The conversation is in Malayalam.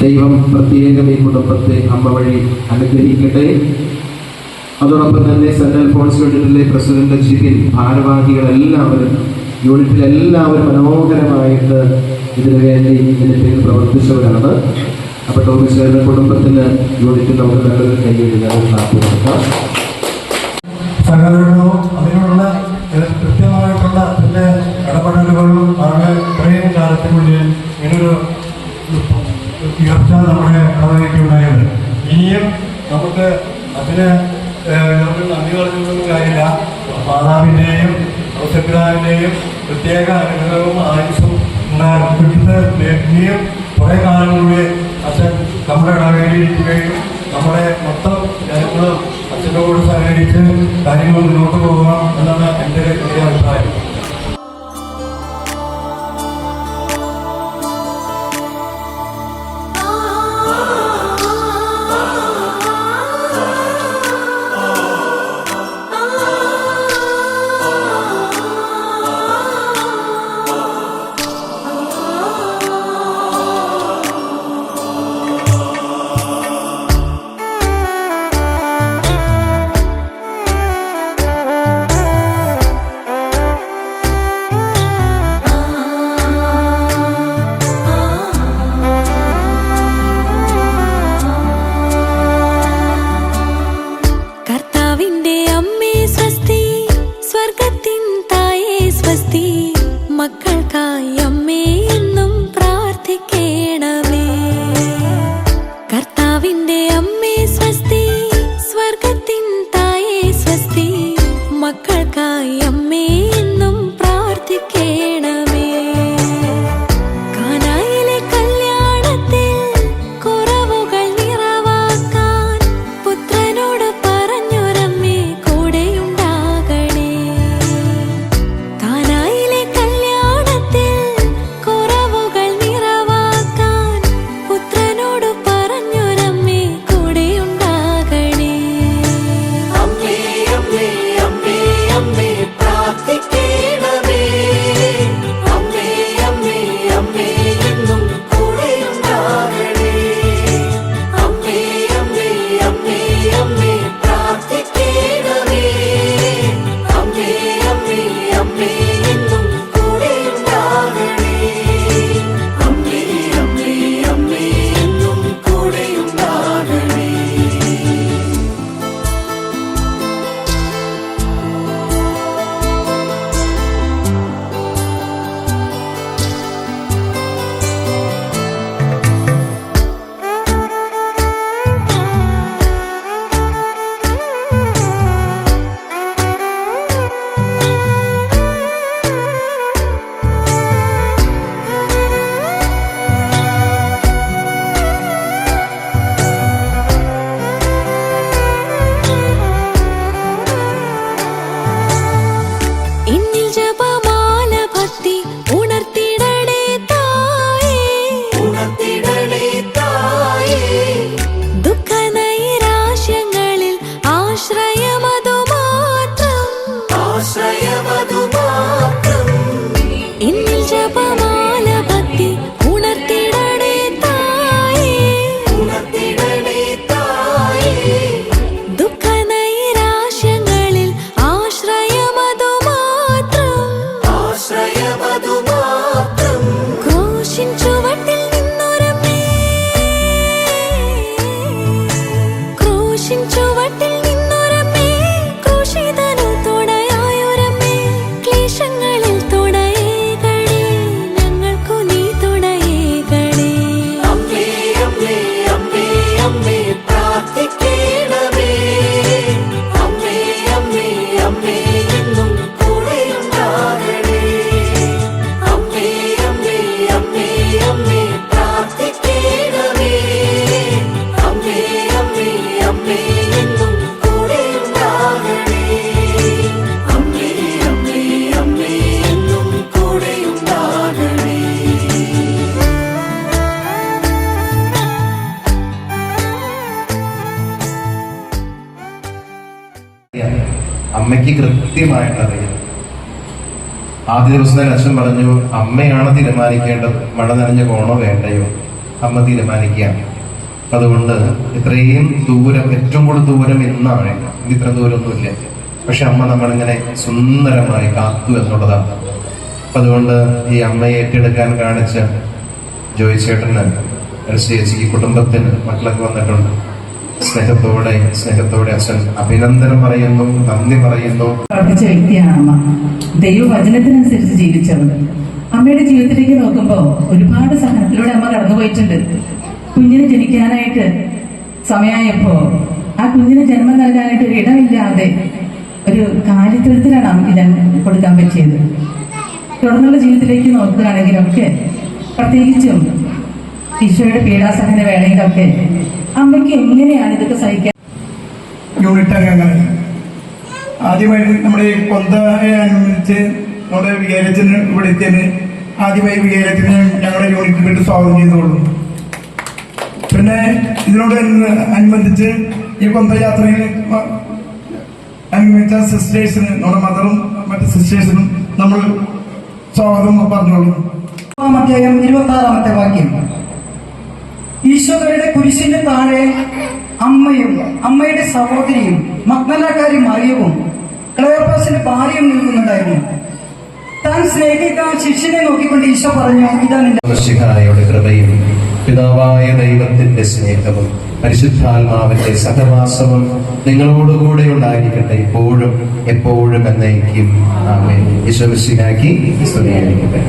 ദൈവം പ്രത്യേകം ഈ കുടുംബത്തെ അമ്മ വഴി അനുഗ്രഹിക്കട്ടെ. അതോടൊപ്പം തന്നെ സെൻട്രൽ ഫോൺസ് യൂണിറ്റിലെ പ്രസിഡന്റ് ജിതിൻ ഭാരവാഹികളെല്ലാവരും യൂണിറ്റിലെല്ലാവരും മനോഹരമായിട്ട് ഇതിനു വേണ്ടി ഇതിന്റെ പേരിൽ പ്രവർത്തിച്ചവരാണ്. അപ്പോൾ ടോമിസിന്റെ കുടുംബത്തിന് യൂണിറ്റ് നമുക്ക് നല്ലൊരു കൈയ്യിൽ സഹകരണവും അതിനുള്ള കൃത്യമായിട്ടുള്ള പിന്നെ ഇടപെടലുകളും ആകെ ഇതിന് നമ്മൾ നന്ദി പറഞ്ഞൊന്നും കാര്യമില്ല. മാതാവിന്റെയും ഔസപിതാവിന്റെയും പ്രത്യേക അനുഗ്രഹവും ആയുസും കിട്ടുന്ന ലഭ്യം കുറേ കാലം കൂടി അച്ഛൻ നമ്മുടെ ഇടവേലിയിരിക്കുകയും നമ്മുടെ മൊത്തം ജനങ്ങളും അച്ഛന്റെ കൂടെ സഹകരിച്ച് കാര്യങ്ങൾ മുന്നോട്ട് പോകാം എന്നാണ് എന്റെ ഒരു അഭിപ്രായം. അമ്മയ്ക്ക് കൃത്യമായിട്ട് അറിയാം. ആദ്യ ദിവസം തന്നെ അച്ഛൻ പറഞ്ഞു അമ്മയാണ് തീരുമാനിക്കേണ്ടത്. മഴ നനഞ്ഞ പോണോ വേണ്ടയോ? അമ്മ തീരുമാനിക്കുക അതുകൊണ്ട് ഇത്രയും ദൂരം ഏറ്റവും കൂടുതൽ ദൂരം ഇന്നാണ് ഇത്ര ദൂരമൊന്നുമില്ല പക്ഷെ അമ്മ നമ്മളിങ്ങനെ സുന്ദരമായി കാത്തു എന്നുള്ളതാണ്. അപ്പൊ അതുകൊണ്ട് ഈ അമ്മയെ ഏറ്റെടുക്കാൻ കാണിച്ച ജോയിച്ചേട്ടന് ചേച്ചി കുടുംബത്തിന് മക്കളൊക്കെ വന്നിട്ടുണ്ട്. സ്നേഹത്തോടെ സ്നേഹത്തോടെ അച്ഛൻ അഭിനന്ദനം പറയുന്നു നന്ദി പറയുന്നു. പ്രവർത്തിച്ച വ്യക്തിയാണ് അമ്മ ദൈവവചനത്തിനനുസരിച്ച് ജീവിച്ചവൾ അമ്മയുടെ ജീവിതത്തിലേക്ക് നോക്കുമ്പോൾ ഒരുപാട് സഹനത്തിലൂടെ അമ്മ കടന്നുപോയിട്ടുണ്ട് കുഞ്ഞിന് ജനിക്കാനായിട്ട് സമയമായപ്പോ ആ കുഞ്ഞിന് ജന്മം നൽകാനായിട്ട് ഒരു ഇടമില്ലാതെ ഒരു കാര്യത്തിലാണ് അമ്മ ജന്മം കൊടുക്കാൻ പറ്റിയത്. തുടർന്നുള്ള ജീവിതത്തിലേക്ക് നോക്കുകയാണെങ്കിലൊക്കെ പ്രത്യേകിച്ചും ഈശോയുടെ പീഡാസഹന വേളയിലൊക്കെ അമ്മയ്ക്ക് എങ്ങനെയാണ് ഇതൊക്കെ സഹിക്കാൻ? യൂണിറ്റ് അംഗങ്ങൾ. ആദ്യമായിട്ട് നമ്മുടെ കൊന്തയെ അനുബന്ധിച്ച് നമ്മുടെ വികാരത്തിന് ഇവിടെ എത്തിയതിന് ആദ്യമായി വികാരത്തിന് ഞങ്ങളുടെ യൂണിറ്റിലേക്ക് സ്വാഗതം ചെയ്തോളൂ പിന്നെ ഇതിനോട് അനു- അനുബന്ധിച്ച് ഈ കൊന്ത യാത്രയിൽ അനുഭവിച്ച സിസ്റ്റേഴ്സിന് നമ്മുടെ മദറും മറ്റ് സിസ്റ്റേഴ്സിനും നമ്മൾ സ്വാഗതം പറഞ്ഞോളൂ ഇരുപത്തി ആറാമത്തെ വാക്യം. ഈശോയുടെ കുരിശിന്റെ താഴെ അമ്മയും അമ്മയുടെ സഹോദരിയും മഗ്നലക്കാരി മറിയവും ക്ലയോപ്പാസിന്റെ ഭാര്യയും നിൽക്കുന്നുണ്ടായിരുന്നു. താൻ സ്നേഹിക്കാൻ ശിഷ്യനെ നോക്കിക്കൊണ്ട് ഈശോ പറഞ്ഞു ഇതാ നിന്റെ കൃപയും പിതാവായ ദൈവത്തിന്റെ സ്നേഹവും പരിശുദ്ധാത്മാവിന്റെ സഹവാസവും നിങ്ങളോടുകൂടെ ഉണ്ടായിരിക്കട്ടെ ഇപ്പോഴും എപ്പോഴും എന്നേക്കും. ആമേൻ. ഈശോ മിശിഹാക്കി സ്തുതിയായിരിക്കട്ടെ.